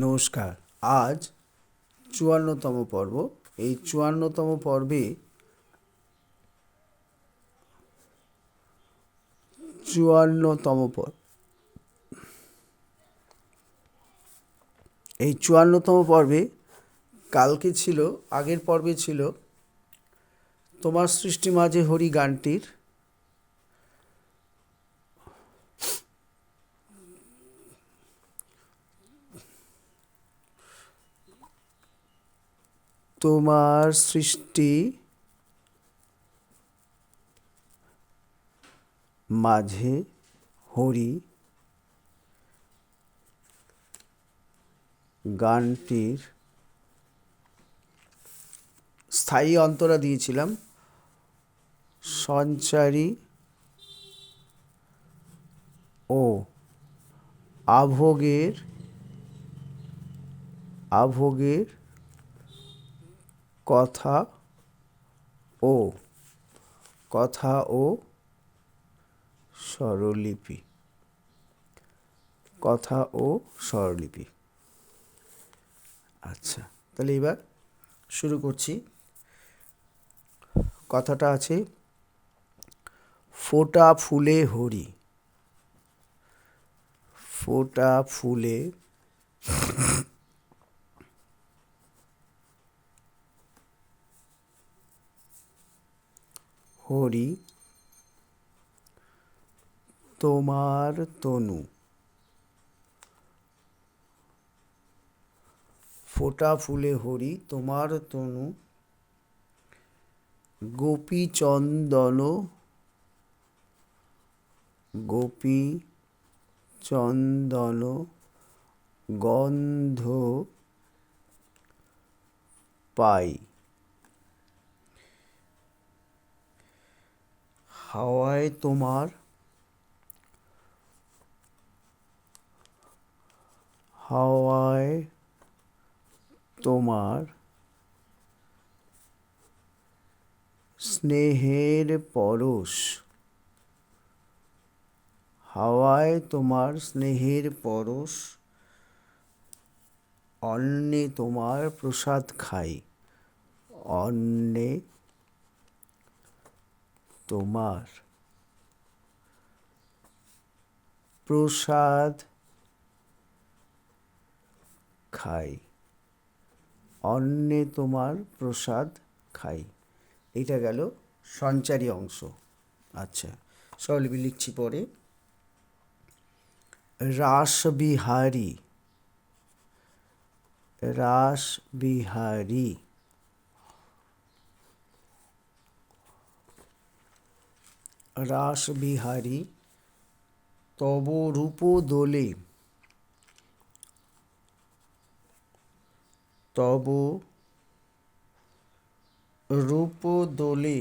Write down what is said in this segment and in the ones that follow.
নমস্কার। আজ চুয়ান্নতম পর্ব। এই চুয়ান্নতম পর্বে চুয়ান্নতম পর্ব এই চুয়ান্নতম পর্বে কালকে ছিল, আগের পর্বে ছিল তোমার সৃষ্টি মাঝে হরি গানটির তোমার সৃষ্টি মাঝে হরি গানটির স্থায়ী অন্তরা দিয়েছিলাম। সঞ্চারী ও আভোগের আভোগের কথা ও কথা ও স্বরলিপি। কথা ও স্বরলিপি। আচ্ছা তাহলে এবার শুরু করছি। কথাটা আছে, ফোটা ফুলে হরি। ফোটা ফুলে হরি তোমার তনু। ফোটা ফুলে হরি তোমার তনু। গোপী চন্দন গোপী চন্দন গন্ধ পাই। হাওয়ায় তোমার হাওয়ায় তোমার স্নেহের পরশ। হাওয়ায় তোমার স্নেহের পরশ, অন্নে তোমার প্রসাদ খাই, অন্নে তোমার। প্রসাদ খাই, অন্নে তোমার প্রসাদ খাই। এটা গেল সঞ্চারী অংশ। আচ্ছা স্বরলিপি লিখছি পরে। রাসবিহারী রাসবিহারী। রাসবিহারী। তব রূপ দোলে। তব রূপ দোলে।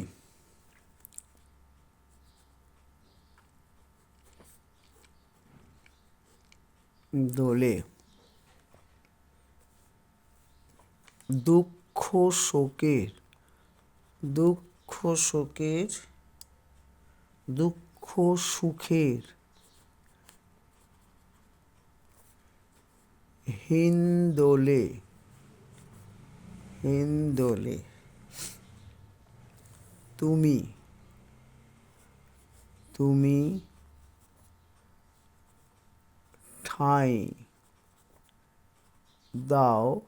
দোলে। দুঃখ শোকের দুঃখ শোকের দুঃখ সুখের হিন্দোলে হিন্দোলে, তুমি তুমি ঠাঁই দাও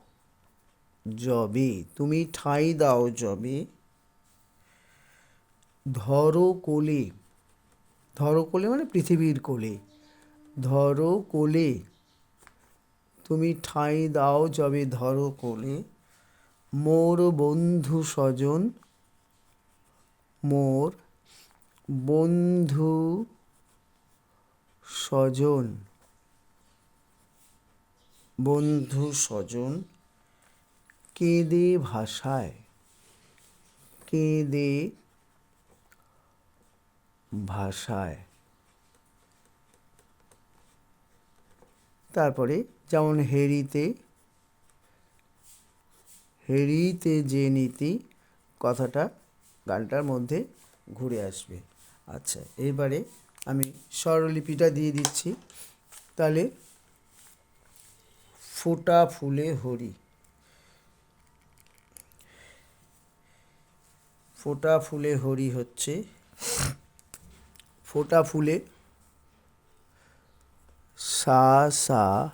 যবে তুমি ঠাঁই দাও যবে ধরো কোলে ধরো কোলে মানে পৃথিবীর কোলে। ধরো কোলে, তুমি ঠাঁই দাও যবে ধরো কোলে। মোর বন্ধু স্বজন, মোর বন্ধু স্বজন বন্ধু স্বজন কেঁদে ভাষায়, কেঁদে ভাষায়। তারপরে যেমন হেরিতে হেরিতে যে নীতি, কথাটা গানটার মধ্যে ঘুরে আসবে। আচ্ছা এবারে আমি স্বরলিপিটা দিয়ে দিচ্ছি। তাহলে ফোটা ফুলে হরি। ফোটা ফুলে হরি হচ্ছে ফোঁটা ফুলে। সা সা।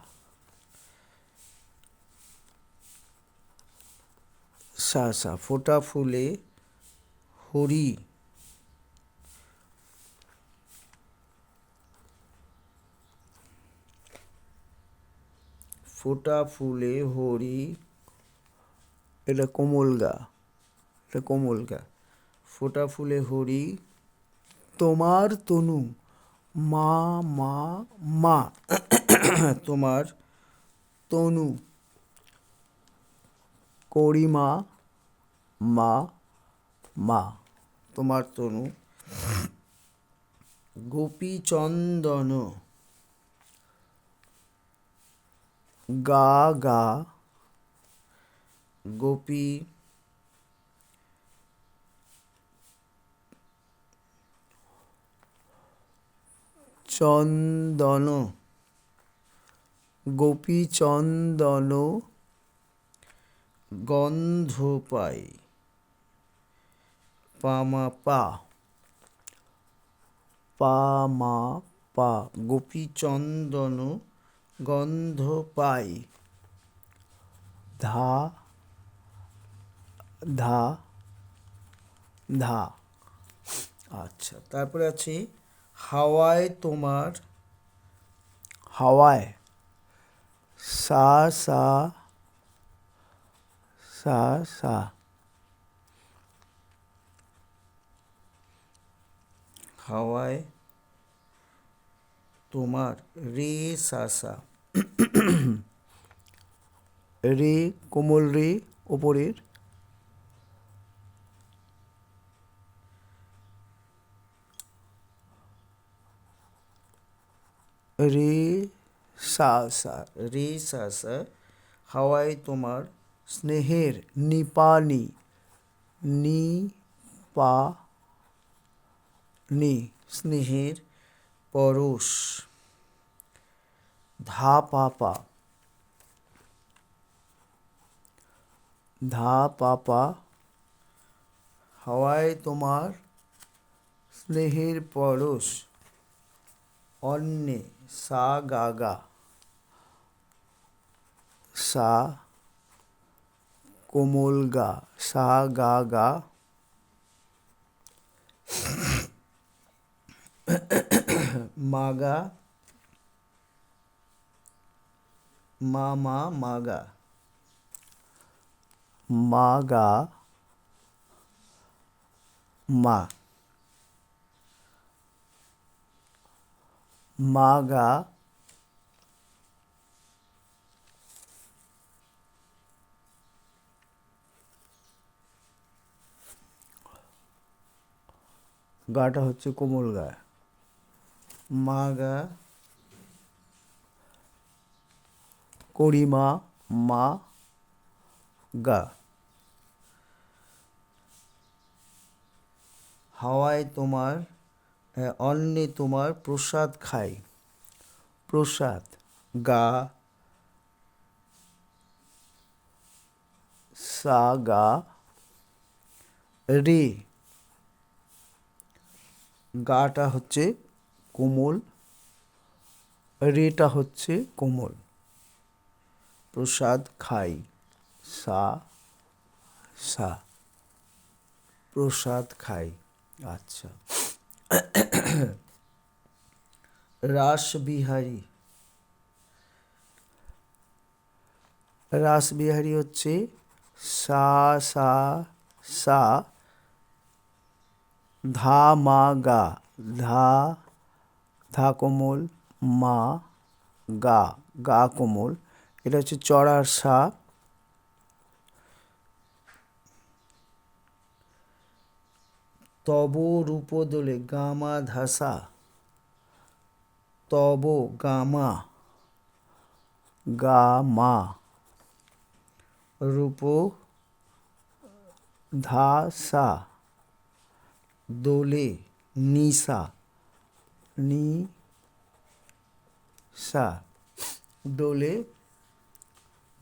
সা সা, ফোঁটা ফুলে হরি। ফোঁটা ফুলে হরি। এটা কোমল গা, এটা কোমল গা। ফোঁটা ফুলে হরি। তোমার তনু, মা মা মা। তোমার তনু করিমা মা মা। তোমার তনু, গোপীচন্দন, গা গা। গোপী চন্দন গোপীচন্দন গন্ধ পাই পামা পা পামা পা গোপীচন্দন গন্ধ পাই ধা ধা ধা। আচ্ছা তারপরে আছে হাওয়ায় তোমার হাওয়ায়। সা সা সা সা। হাওয়ায় তোমার রে সা সা। রে কোমল রে ওপরের রে সা সা রে সা সা হাওয়ায় তোমার স্নেহের নিপানি নি পা নি স্নেহের পরশ ধা পা পা ধা পা পা হাওয়ায় তোমার স্নেহের পরশ অন্যে সা গা গা সা কোমল গা সা গা গা মাগা মা মা মাগা গাটা হচ্ছে কোমল গা মা গা করিমা মা গা। হাওয়ায় তোমার অন্নে তোমার প্রসাদ খাই। প্রসাদ, গা, সা, গা, রে। গাটা হচ্ছে কোমল, রেটা হচ্ছে কোমল। প্রসাদ খাই, সা সা। প্রসাদ খাই আচ্ছা। রাসবিহারী। রাসবিহারী হচ্ছে সা সা সা, ধা, মা, গা। ধা ধা কোমল, মা, গা। গা কোমল। এটা হচ্ছে চড়ার সা। তব রূপদোলে গামা ধাসা। তব গামা গামা। রূপ ধাসা, দোলে নিসা নি সা দোলে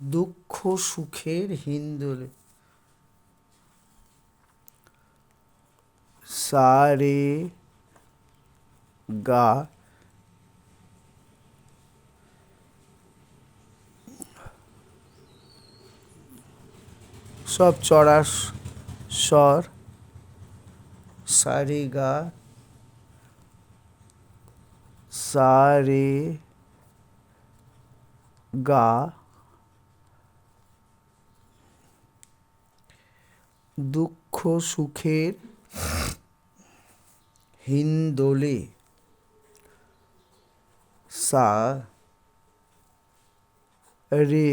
দুঃখ সুখের হিন্দোলে সা রে গা। সব চড়া স্বর সা রে গা। সা রে গা। দুঃখ সুখের হিন্দোলে সা রে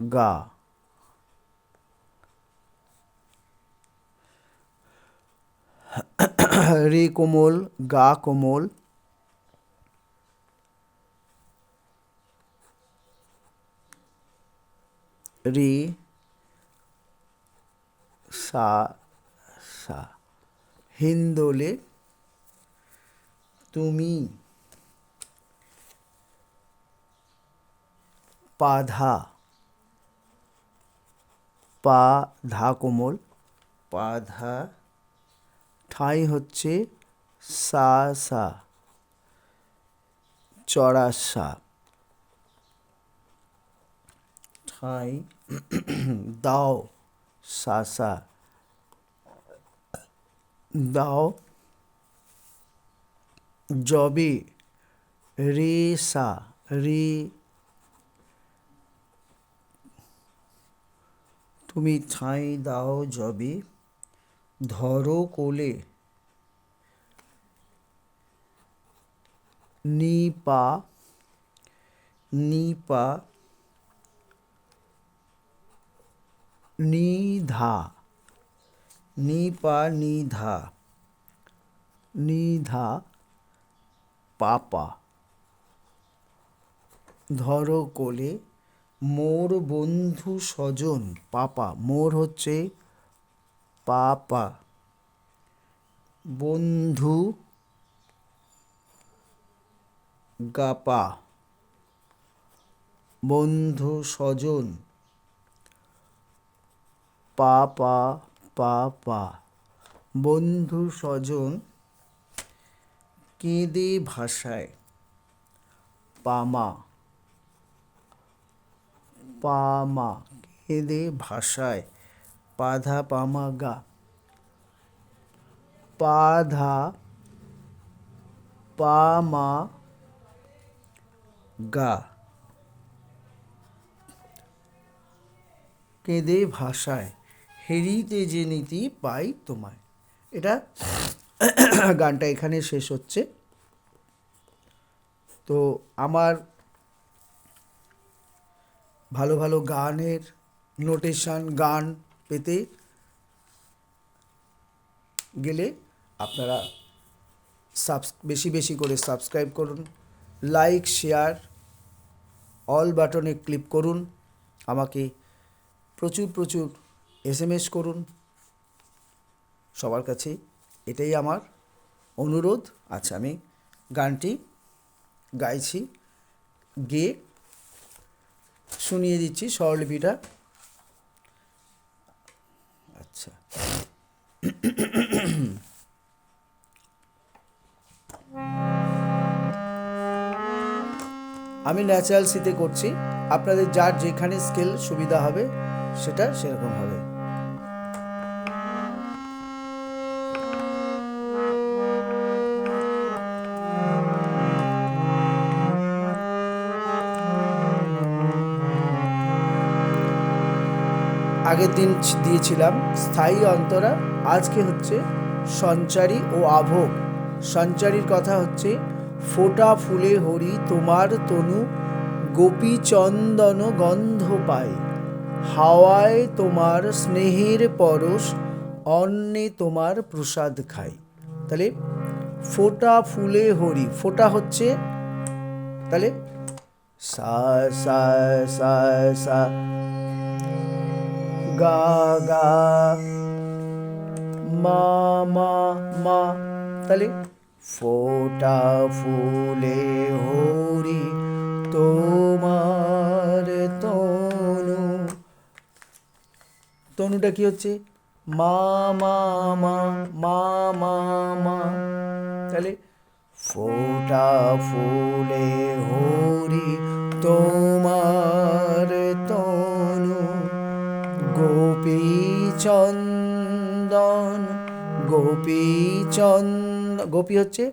গা রে কোমল গা কোমল রে সা সা। হিন্দোলে তুমি পাধা পা ধা কোমল, পাধা ঠাঁই হচ্ছে সা সা, চড়া সা। ঠাঁই দাও সা সা দাও, জবে। রে, সা, রে। তুমি ঠাঁই দাও, জবে। ধরো কোলে। নি পা নি নিধা, নিপা নিধা নিধা পাপা। ধরো কোলে মোর বন্ধু স্বজন, পাপা। মোর হচ্ছে পাপা। বন্ধু গাপা। বন্ধু স্বজন পা পা পা পা। বন্ধু স্বজন, কেঁদে ভাষায় পামা পামা কেঁদে ভাষায় পাধা পামা গা। পাধা পামা গা। কেঁদে ভাষায় হেরিতে যে নীতি পাই তোমায়। এটা গানটা এখানে শেষ হচ্ছে। তো আমার ভালো ভালো গানের নোটেশন, গান পেতে গেলে আপনারা সাবস, বেশি বেশি করে সাবস্ক্রাইব করুন, লাইক, শেয়ার, অল বাটনে ক্লিক করুন। আমাকে প্রচুর প্রচুর এস করুন। সবার কাছে এটাই আমার অনুরোধ। আচ্ছা আমি গানটি গাইছি, গেয়ে শুনিয়ে দিচ্ছি স্বরলিপিটা। আচ্ছা। আমি ন্যাচারাল সিতে করছি। আপনাদের যার যেখানে স্কেল সুবিধা হবে, সেটা সেরকম হবে। আগের দিন দিয়েছিলাম। স্থায়ী অন্তরা আজকে হচ্ছে সঞ্চারী ও আভোগ। সঞ্চারীর কথা হচ্ছে, ফোটা ফুলে হরি তোমার তনু গোপী চন্দন গন্ধ পায়। হাওয়ায় তোমার স্নেহের পরশ, অন্নে তোমার প্রসাদ খাই তাহলে, ফোটা ফুলে হরি, ফোটা হচ্ছে, তাহলে সা সা সা সা গা গা। মা মা মা। তাহলে ফোটা ফুলে হরি তোমার তনু। তনুটা কি হচ্ছে? মা মা মা মা মা মা। তাহলে ফোটা ফুলে হরি তোমার চন্দন, গোপী চন্দ, গোপী হচ্ছে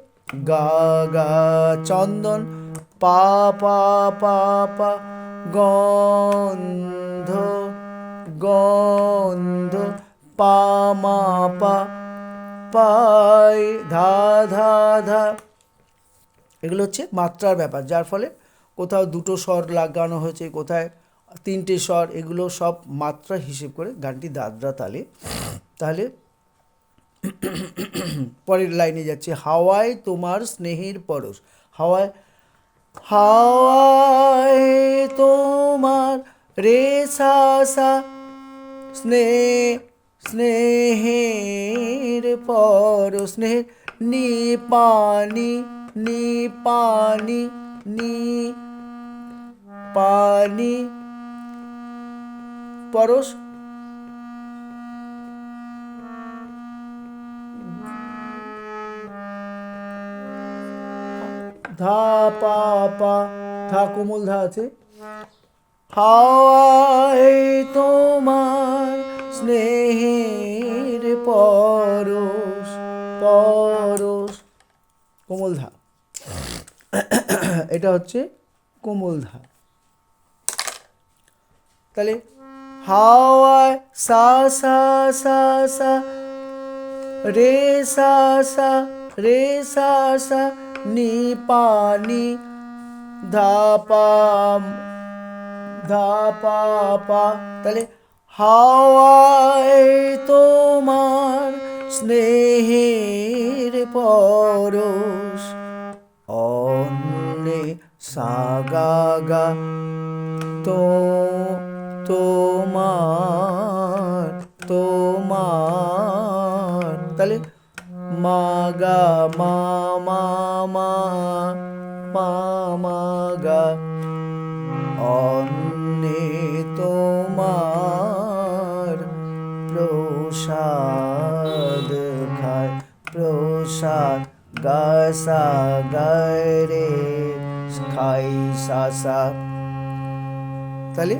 গা গা, চন্দন, পা পা পা পা, গন্ধ গন্ধ, পা, মা, পা, পাই, ধা ধা ধা। এগুলো হচ্ছে মাত্রার ব্যাপার, যার ফলে কোথাও দুটো স্বর লাগানো হয়েছে, কোথায় তিনটে স্বর, এগুলো সব মাত্রা হিসেব করে গানটি দাদরা তালে। তাহলে পরের লাইনে যাচ্ছে, হাওয়ায় তোমার স্নেহের পরশ। হাওয়ায় হাওয়ায় তোমার রে সা সা স্নেহ স্নেহের পর স্নেহের নি পানি নি পানি নি পানি পরশ। ধা, পা পা, ধা, কোমল ধা আছে। হাওয়ায় তোমার স্নেহের পরশ পরশ। কোমল ধা। এটা হচ্ছে কোমল ধা। তাহলে হাওয়ায় সা সা সা সা, রে সা সা, রে সা সা, নি পানি ধা পা ধা পা পা। তাহলে হাওয়ায় তোমার স্নেহের পরশ, অন্নে সাগা গা, তো তোমার তোমার। তাহলে, মা গা, মা মা মা মা মা গা। অন্নে তোমার প্রসাদ খায়, প্রসাদ গাসা গারে খাই সাসা তাহলে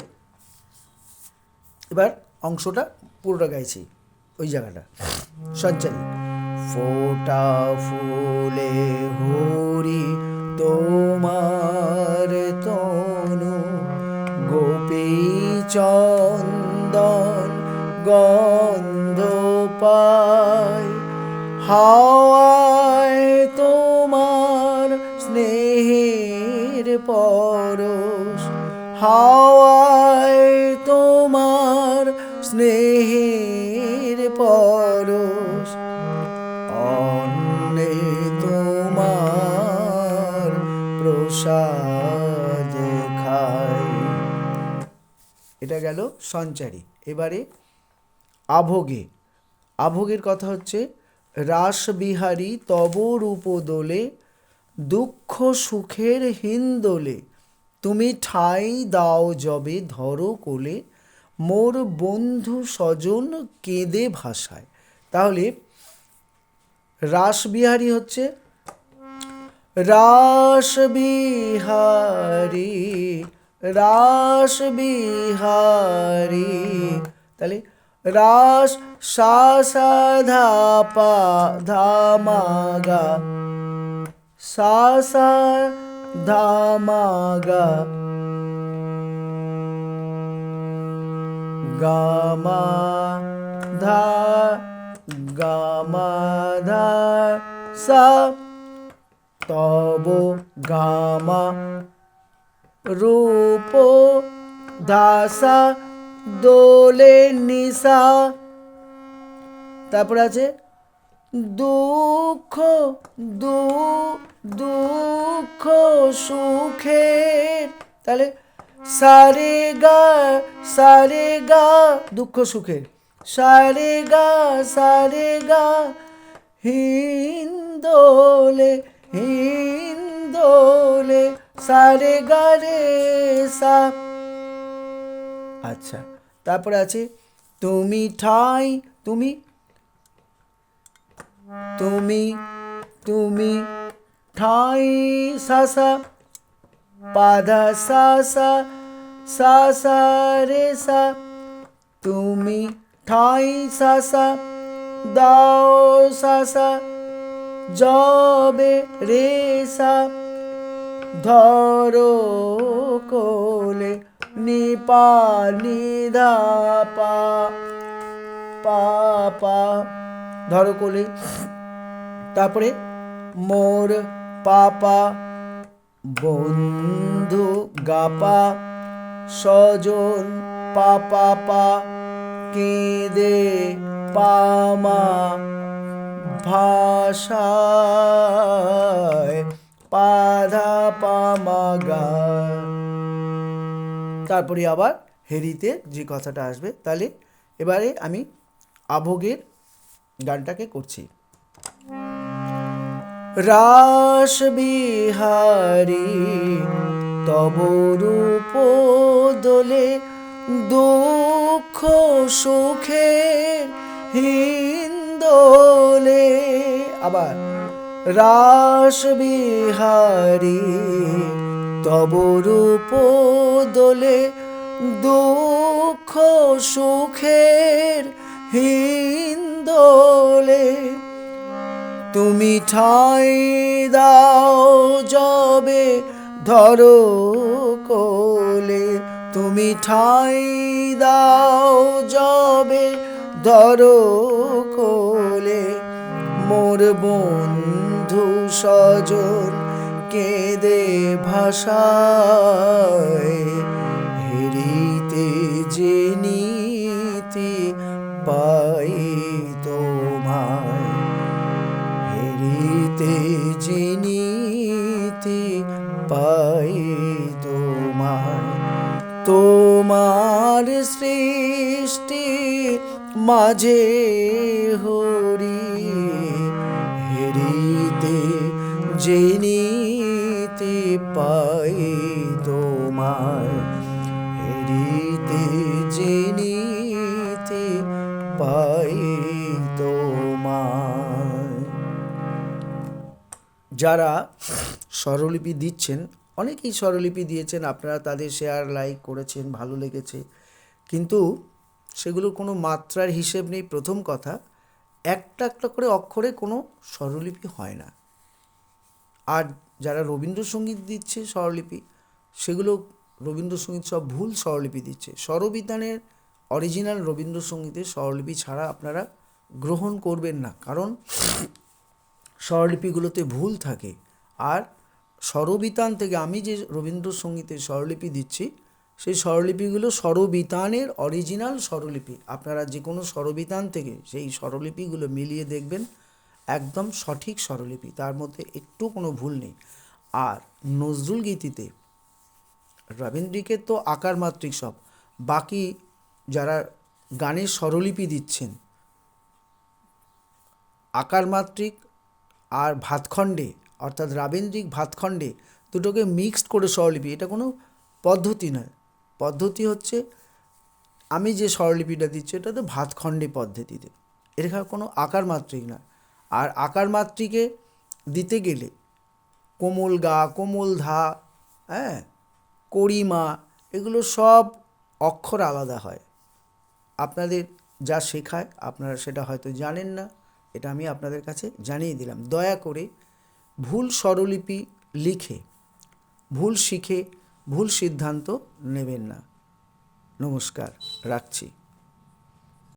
অংশটা পুরোটা গাইছি, ওই জায়গাটা। সঞ্চারী। ফোটা ফুলে হরি তোমার তনু, গোপী চন্দন গন্ধ পায়, হাওয়ায় তোমার স্নেহের পরশ, হাওয়ায় তোমার স্নেহের পরশ অন্নে তোমার প্রসাদ খাই। এটা গেল সঞ্চারী। এবারে আভোগে। আভোগের কথা হচ্ছে, রাসবিহারী তব রূপ দোলে দুঃখ সুখের হিন্দোলে, তুমি ঠাঁই দাও যবে ধরো কোলে। মোর বন্ধু স্বজন কেঁদে ভাষায় তাহলে রাসবিহারী হচ্ছে রাসবিহারী রাসবিহারী। তাহলে রাস সা সা ধা পা ধা গা, সা সা ধা মা গা গা মা ধা, সা, তব, গামা, রূপ দাসা দোলে নিশা তারপর আছে দুঃখ, দু, দুঃখ সুখের তাহলে সারে গা সারে গা দুঃখ সুখের সারে গা সারে গা হিন্দোলে হিন্দোলে সারে গা রে সা। আচ্ছা তারপরে আছে, তুমি ঠাই, তুমি তুমি তুমি, ঠাই সাসা পাধা সাসা সাসা রে, সা। তুমি ঠাই সাসা দাও সাসা জবে, রে, সা। ধরো কোলে নিপা, নিধা, পা পা পা। ধরো কোলে। তারপরে মোর পাপা বন্ধু গাপা, স্বজন পাপা পা, কেঁদে পামা ভাষায় পাধা পামা গা। তারপরে আবার হেরিতে যে কথাটা আসবে, তাহলে এবারে আমি আভোগের গানটাকে করছি। রাস বিহারী, তব রূপ দোলে দুঃখ সুখের হিন্দোলে। আবার রাস বিহারী, তব রূপ দোলে দুঃখ সুখের হিন্দোলে। তুমি ঠাই দাও যবে ধরো কোলে। তুমি ঠাই দাও যবে ধরো কোলে। মোর বন্ধু স্বজন কেঁদে ভাষায়, হেরিতে যে নীতি পাই হেরিতে যে নীতি পাই তোমার তোমার সৃষ্টি মাঝে হরি হেরিতে যে নীতি যারা স্বরলিপি দিচ্ছেন, অনেকেই স্বরলিপি দিয়েছেন, আপনারা তাদের শেয়ার লাইক করেছেন, ভালো লেগেছে। কিন্তু সেগুলোর কোনো মাত্রার হিসেব নেই, প্রথম কথা, একটা একটা করে অক্ষরে কোনো স্বরলিপি হয় না। আর যারা রবীন্দ্রসঙ্গীত দিচ্ছে স্বরলিপি, সেগুলো রবীন্দ্রসঙ্গীত সব ভুল স্বরলিপি দিচ্ছে। স্বরবিতানের অরিজিনাল রবীন্দ্রসঙ্গীতের স্বরলিপি ছাড়া আপনারা গ্রহণ করবেন না। কারণ স্বরলিপিগুলোতে ভুল থাকে। আর স্বরবিতান থেকে আমি যে রবীন্দ্রসঙ্গীতের স্বরলিপি দিচ্ছি, সেই স্বরলিপিগুলো স্বরবিতানের অরিজিনাল স্বরলিপি। আপনারা যে কোনো স্বরবিতান থেকে সেই স্বরলিপিগুলো মিলিয়ে দেখবেন, একদম সঠিক স্বরলিপি। তার মধ্যে একটু কোনো ভুল নেই। আর নজরুল গীতিতে রবীন্দ্রিকের তো আকার মাত্রিক সব। বাকি যারা গানের স্বরলিপি দিচ্ছেন আকার মাত্রিক আর ভাতখণ্ডে, অর্থাৎ রাবেন্দ্রিক ভাতখণ্ডে দুটোকে মিক্সড করে স্বরলিপি, এটা কোনো পদ্ধতি নয়। পদ্ধতি হচ্ছে, আমি যে স্বরলিপিটা দিচ্ছি, এটা তো ভাতখণ্ডে পদ্ধতিতে। এটা কোনো আকার মাত্রিক না। আর আকার মাত্রিকে দিতে গেলে কোমল গা, কোমল ধা হ্যাঁ করিমা, এগুলো সব অক্ষর আলাদা হয়। আপনাদের যা শেখায়, আপনারা সেটা হয়তো জানেন না। এটা আমি আপনাদের কাছে জানিয়ে দিলাম। দয়া করে ভুল স্বরলিপি লিখে, ভুল শিখে, ভুল সিদ্ধান্ত নেবেন না। নমস্কার, রাখছি।